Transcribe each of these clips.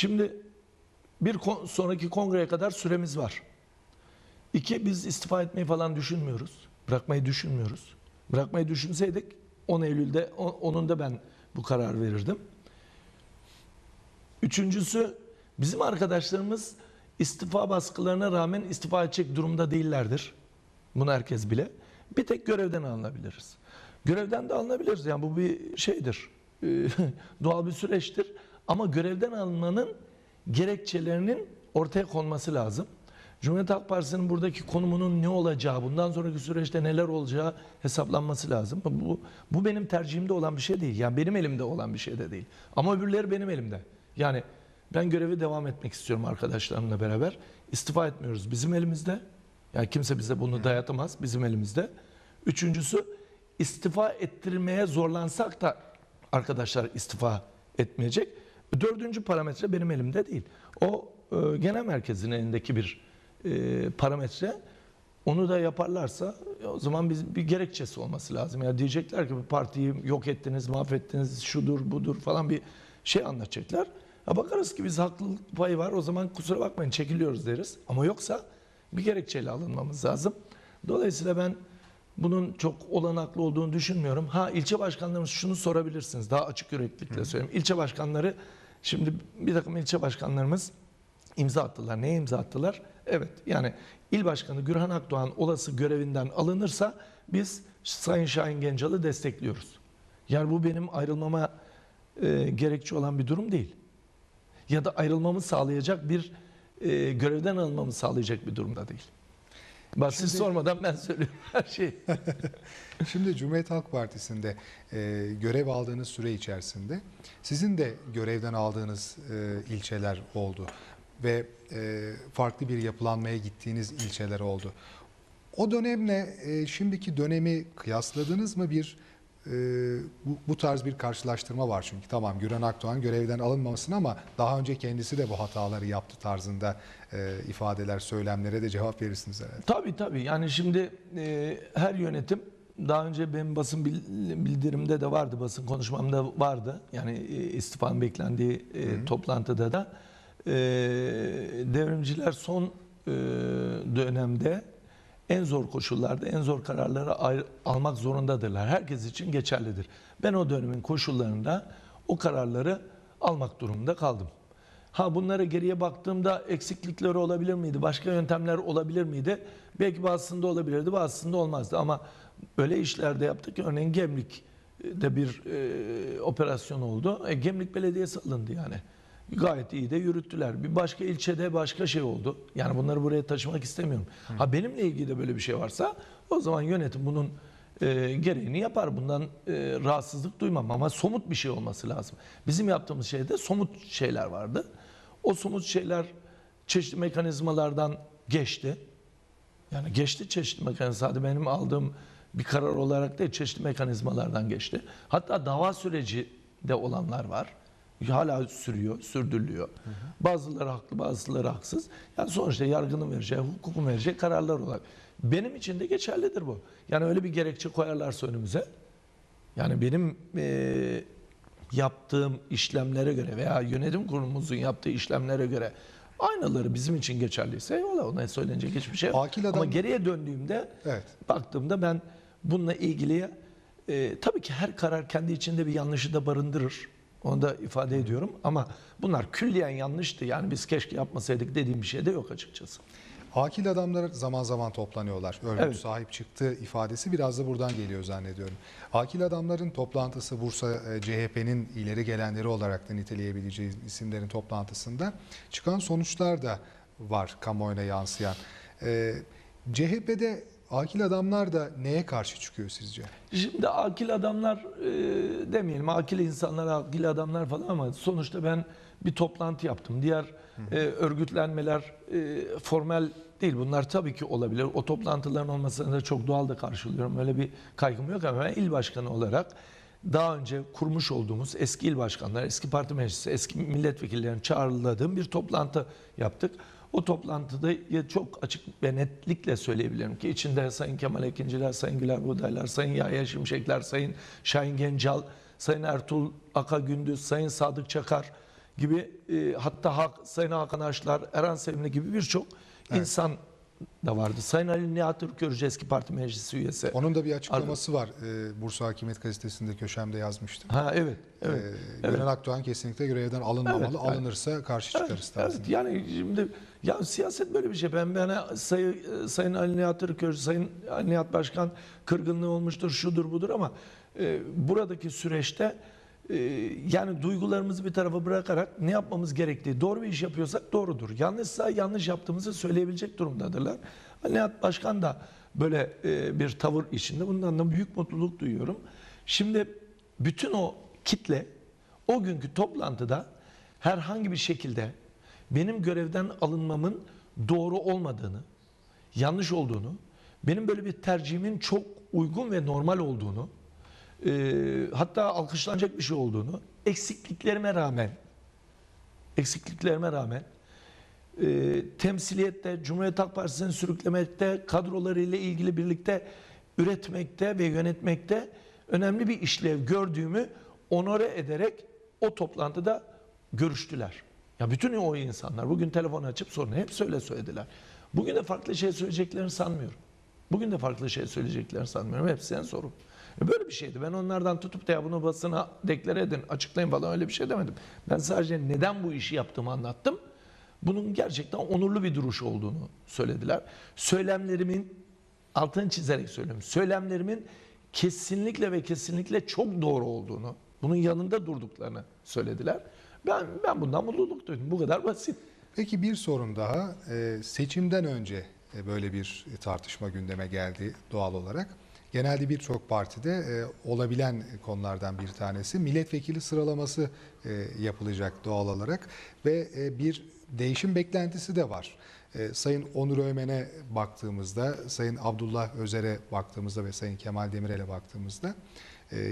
Şimdi bir sonraki kongreye kadar süremiz var. İki, biz istifa etmeyi falan düşünmüyoruz. Bırakmayı düşünmüyoruz. Bırakmayı düşünseydik 10 Eylül'de, onun da ben bu karar verirdim. Üçüncüsü, bizim arkadaşlarımız istifa baskılarına rağmen istifa edecek durumda değillerdir. Bunu herkes bile. Bir tek görevden alınabiliriz. Görevden de alınabiliriz. Yani bu bir şeydir. Ee, Doğal bir süreçtir. Ama görevden alınmanın gerekçelerinin ortaya konması lazım. Cumhuriyet Halk Partisi'nin buradaki konumunun ne olacağı, bundan sonraki süreçte neler olacağı hesaplanması lazım. Bu, bu benim tercihimde olan bir şey değil. Yani benim elimde olan bir şey de değil. Ama öbürleri benim elimde. Yani ben görevi devam etmek istiyorum arkadaşlarımla beraber. İstifa etmiyoruz. Bizim elimizde. Yani kimse bize bunu dayatamaz. Bizim elimizde. Üçüncüsü istifa ettirmeye zorlansak da arkadaşlar istifa etmeyecek. Dördüncü parametre benim elimde değil. O e, genel merkezin elindeki bir e, parametre. Onu da yaparlarsa o zaman biz bir gerekçesi olması lazım. Yani diyecekler ki bu partiyi yok ettiniz, mahvettiniz, şudur budur falan bir şey anlatacaklar. Ha bakarız ki biz haklılık payı var o zaman kusura bakmayın çekiliyoruz deriz. Ama yoksa bir gerekçeyle alınmamız lazım. Dolayısıyla ben bunun çok olanaklı olduğunu düşünmüyorum. Ha ilçe başkanlarımız şunu sorabilirsiniz. Daha açık yüreklilikle söyleyeyim. İlçe başkanları şimdi bir takım ilçe başkanlarımız imza attılar. Neye imza attılar? Evet yani il başkanı Gürhan Akdoğan olası görevinden alınırsa biz Sayın Şahin Gencal'ı destekliyoruz. Yani bu benim ayrılmama e, gerekçe olan bir durum değil. Ya da ayrılmamı sağlayacak bir e, görevden alınmamı sağlayacak bir durumda değil. Bak siz Şimdi- sormadan ben söylüyorum her şeyi. Şimdi Cumhuriyet Halk Partisi'nde e, görev aldığınız süre içerisinde sizin de görevden aldığınız e, ilçeler oldu ve e, farklı bir yapılanmaya gittiğiniz ilçeler oldu. O dönemle e, şimdiki dönemi kıyasladınız mı bir e, bu, bu tarz bir karşılaştırma var çünkü tamam Güran Akdoğan görevden alınmamasın ama daha önce kendisi de bu hataları yaptı tarzında e, ifadeler söylemlere de cevap verirsiniz herhalde. Tabii tabii. Yani şimdi e, her yönetim daha önce benim basın bil- bildirimde de vardı, basın konuşmamda vardı. Yani e, istifanın beklendiği e, toplantıda da e, devrimciler son e, dönemde en zor koşullarda en zor kararları almak zorundadırlar. Herkes için geçerlidir. Ben o dönemin koşullarında o kararları almak durumunda kaldım. Ha bunlara geriye baktığımda eksiklikleri olabilir miydi? Başka yöntemler olabilir miydi? Belki bazısında olabilirdi, bazısında olmazdı. Ama öyle işlerde yaptık ki örneğin Gemlik'te bir e, operasyon oldu. E, Gemlik Belediyesi alındı yani. Gayet iyi de yürüttüler. Bir başka ilçede başka şey oldu. Yani bunları buraya taşımak istemiyorum. Ha benimle ilgili de böyle bir şey varsa o zaman yönetim bunun e, gereğini yapar. Bundan e, rahatsızlık duymam ama somut bir şey olması lazım. Bizim yaptığımız şeyde somut şeyler vardı. O somut şeyler çeşitli mekanizmalardan geçti. Yani geçti çeşitli mekanizma. Sadece benim aldığım bir karar olarak değil çeşitli mekanizmalardan geçti. Hatta dava süreci de olanlar var. Hala sürüyor, sürdürülüyor. Bazıları haklı, bazıları haksız. Yani sonuçta yargının vereceği, hukukun vereceği kararlar olarak. Benim için de geçerlidir bu. Yani öyle bir gerekçe koyarlarsa önümüze. Yani benim eee, yaptığım işlemlere göre veya yönetim kurulumuzun yaptığı işlemlere göre aynaları bizim için geçerliyse eyvallah ona söylenecek hiçbir şey yok. Akil Ama adam- geriye döndüğümde Evet. baktığımda ben bununla ilgili e, tabii ki her karar kendi içinde bir yanlışı da barındırır. Onu da ifade ediyorum ama bunlar külliyen yanlıştı. Yani biz keşke yapmasaydık dediğim bir şey de yok açıkçası. Akil adamlar zaman zaman toplanıyorlar. Örgüt Evet. sahip çıktı ifadesi biraz da buradan geliyor zannediyorum. Akil adamların toplantısı Bursa e, CHP'nin ileri gelenleri olarak da niteleyebileceği isimlerin toplantısında çıkan sonuçlar da var kamuoyuna yansıyan. E, CHP'de akil adamlar da neye karşı çıkıyor sizce? Şimdi akil adamlar e, demeyelim, akil insanlar, akil adamlar falan ama sonuçta ben bir toplantı yaptım. Diğer e, örgütlenmeler e, formel değil. Bunlar tabii ki olabilir. O toplantıların olmasını da çok doğal da karşılıyorum. Öyle bir kaygım yok ama ben il başkanı olarak daha önce kurmuş olduğumuz eski il başkanları, eski parti meclisi, eski milletvekillerini çağrıladığım bir toplantı yaptık. O toplantıda ya çok açık ve netlikle söyleyebilirim ki içinde Sayın Kemal Ekinciler, Sayın Güler Buğdaylar, Sayın Yahya Şimşekler, Sayın Şahin Gencal, Sayın Ertuğrul Aka Gündüz, Sayın Sadık Çakar gibi e, hatta Hak, Sayın Hakan Aşlar, Eren Sevimli gibi birçok Evet. insan da vardı. Sayın Ali Nihat Türkörücü eski parti meclisi üyesi. Onun da bir açıklaması var. Ee, Bursa Hakimiyet Gazetesi'nde köşemde yazmıştım. Ha evet. Evet. Ee, Gönül Akdoğan kesinlikle görevden alınmamalı. Evet, evet. Alınırsa karşı çıkarız tarzında. Evet yani şimdi ya siyaset böyle bir şey. Ben bana sayı, Sayın Ali Nihat Türkörücü, Sayın Ali Nihat Başkan kırgınlığı olmuştur, şudur budur ama e, buradaki süreçte e, yani duygularımızı bir tarafa bırakarak ne yapmamız gerektiği, doğru bir iş yapıyorsak doğrudur. Yanlışsa yanlış yaptığımızı söyleyebilecek durumdadırlar. Nihat Başkan da böyle e, bir tavır içinde. Bundan da büyük mutluluk duyuyorum. Şimdi bütün o kitle o günkü toplantıda herhangi bir şekilde benim görevden alınmamın doğru olmadığını, yanlış olduğunu, benim böyle bir tercihimin çok uygun ve normal olduğunu, e, hatta alkışlanacak bir şey olduğunu, eksikliklerime rağmen, eksikliklerime rağmen e, temsiliyette, Cumhuriyet Halk Partisi'ni sürüklemekte, kadrolarıyla ilgili birlikte üretmekte ve yönetmekte önemli bir işlev gördüğümü onore ederek o toplantıda görüştüler. Ya bütün o insanlar bugün telefon açıp sorunu hep söyle söylediler. Bugün de farklı şey söyleyeceklerini sanmıyorum. Bugün de farklı şey söyleyeceklerini sanmıyorum. Hepsi senin sorun. E Böyle bir şeydi. Ben onlardan tutup da ya bunu basına deklare edin, açıklayın falan öyle bir şey demedim. Ben sadece neden bu işi yaptığımı anlattım. Bunun gerçekten onurlu bir duruş olduğunu söylediler. Söylemlerimin, altını çizerek söylüyorum, söylemlerimin kesinlikle ve kesinlikle çok doğru olduğunu, bunun yanında durduklarını söylediler. Ben ben bundan mutluluk duydum. Bu kadar basit. Peki bir sorun daha. Ee, seçimden önce e, böyle bir tartışma gündeme geldi doğal olarak. Genelde birçok partide e, olabilen konulardan bir tanesi milletvekili sıralaması e, yapılacak doğal olarak ve e, bir değişim beklentisi de var. E, Sayın Onur Ömen'e baktığımızda, Sayın Abdullah Özer'e baktığımızda ve Sayın Kemal Demirel'e baktığımızda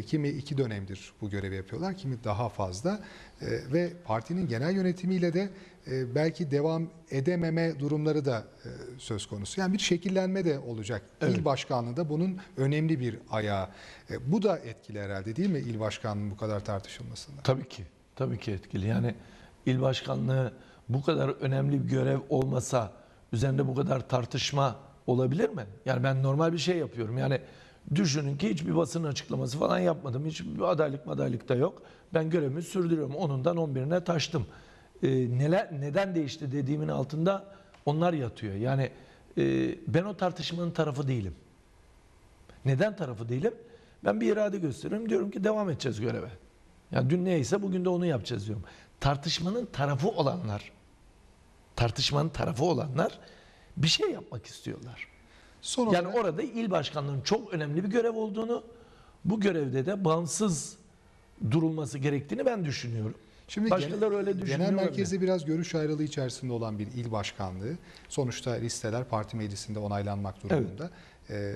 kimi iki dönemdir bu görevi yapıyorlar, kimi daha fazla E, ve partinin genel yönetimiyle de e, belki devam edememe durumları da e, söz konusu. Yani bir şekillenme de olacak. Evet. İl başkanlığında bunun önemli bir ayağı. E, bu da etkili herhalde değil mi il başkanlığının bu kadar tartışılmasında? Tabii ki. Tabii ki etkili. Yani il başkanlığı bu kadar önemli bir görev olmasa üzerinde bu kadar tartışma olabilir mi? Yani ben normal bir şey yapıyorum. Yani düşünün ki hiçbir basın açıklaması falan yapmadım. Hiçbir adaylık madaylık da yok. Ben görevimi sürdürüyorum. Onundan 11'ine taştım. Ee, neler neden değişti dediğimin altında onlar yatıyor. Yani e, ben o tartışmanın tarafı değilim. Neden tarafı değilim? Ben bir irade gösteriyorum. Diyorum ki devam edeceğiz göreve. Ya dün neyse bugün de onu yapacağız diyorum. Tartışmanın tarafı olanlar, tartışmanın tarafı olanlar bir şey yapmak istiyorlar. Son Yani olarak orada il başkanlığının çok önemli bir görev olduğunu, bu görevde de bağımsız durulması gerektiğini ben düşünüyorum. Şimdi Başkaları genel, öyle düşünüyor genel merkezde biraz görüş ayrılığı içerisinde olan bir il başkanlığı. Sonuçta listeler parti meclisinde onaylanmak durumunda. Ee,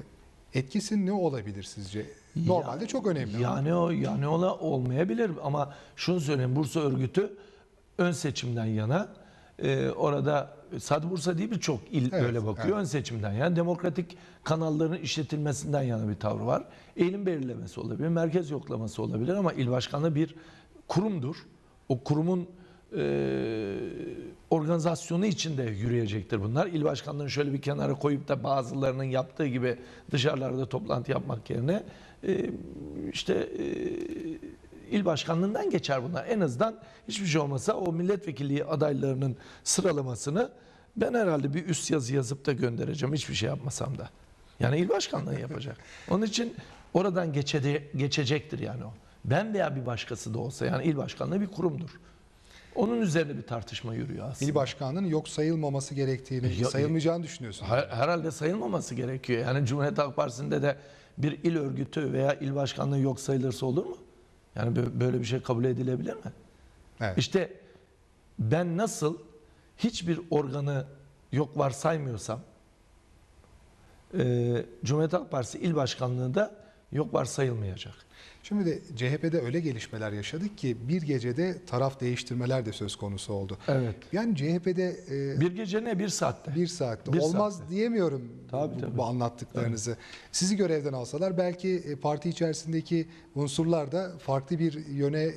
etkisi ne olabilir sizce? Normalde Ya- çok önemli. Yani o yani ola olmayabilir ama şunu söyleyeyim Bursa örgütü ön seçimden yana e, orada sadece Bursa değil birçok il Evet, böyle bakıyor evet. ön seçimden yani demokratik kanalların işletilmesinden yana bir tavrı var. Eğilim belirlemesi olabilir, merkez yoklaması olabilir ama il başkanlığı bir kurumdur. O kurumun e, organizasyonu içinde yürüyecektir bunlar. İl başkanlığını şöyle bir kenara koyup da bazılarının yaptığı gibi dışarılarda toplantı yapmak yerine e, işte e, il başkanlığından geçer bunlar. En azından hiçbir şey olmasa o milletvekilliği adaylarının sıralamasını ben herhalde bir üst yazı yazıp da göndereceğim hiçbir şey yapmasam da. Yani il başkanlığı yapacak. Onun için oradan geçede, geçecektir yani o. Ben veya bir başkası da olsa yani il başkanlığı bir kurumdur. Onun üzerine bir tartışma yürüyor aslında. İl başkanlığının yok sayılmaması gerektiğini, Ya- sayılmayacağını düşünüyorsun. Her- Herhalde sayılmaması gerekiyor. Yani Cumhuriyet Halk Partisi'nde de bir il örgütü veya il başkanlığı yok sayılırsa olur mu? Yani bö- böyle bir şey kabul edilebilir mi? Evet. İşte ben nasıl hiçbir organı yok varsaymıyorsam e, Cumhuriyet Halk Partisi il başkanlığında yok varsayılmayacak. Şimdi de CHP'de öyle gelişmeler yaşadık ki bir gecede taraf değiştirmeler de söz konusu oldu. Evet. Yani CHP'de e, Bir gece ne bir saatte. bir saatte Bir olmaz saatte. diyemiyorum Tabii, bu, tabii. bu anlattıklarınızı. Sizi görevden alsalar belki e, parti içerisindeki unsurlar da farklı bir yöne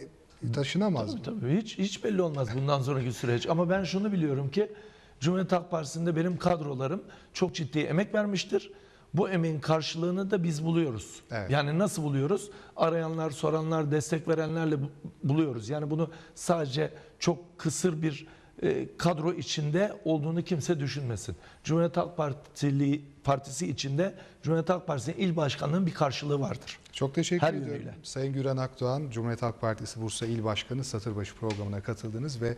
taşınamaz Tabii mı? tabii hiç hiç belli olmaz bundan sonraki süreç. Ama ben şunu biliyorum ki Cumhuriyet Halk Partisi'nde benim kadrolarım çok ciddi emek vermiştir. Bu emeğin karşılığını da biz buluyoruz. Evet. Yani nasıl buluyoruz? Arayanlar, soranlar, destek verenlerle bu- buluyoruz. Yani bunu sadece çok kısır bir e, kadro içinde olduğunu kimse düşünmesin. Cumhuriyet Halk Partili Partisi içinde Cumhuriyet Halk Partisi'nin il başkanlığının bir karşılığı vardır. Çok teşekkür Her ediyorum. yönüyle. Sayın Güran Akdoğan, Cumhuriyet Halk Partisi Bursa İl Başkanı Satırbaşı programına katıldınız ve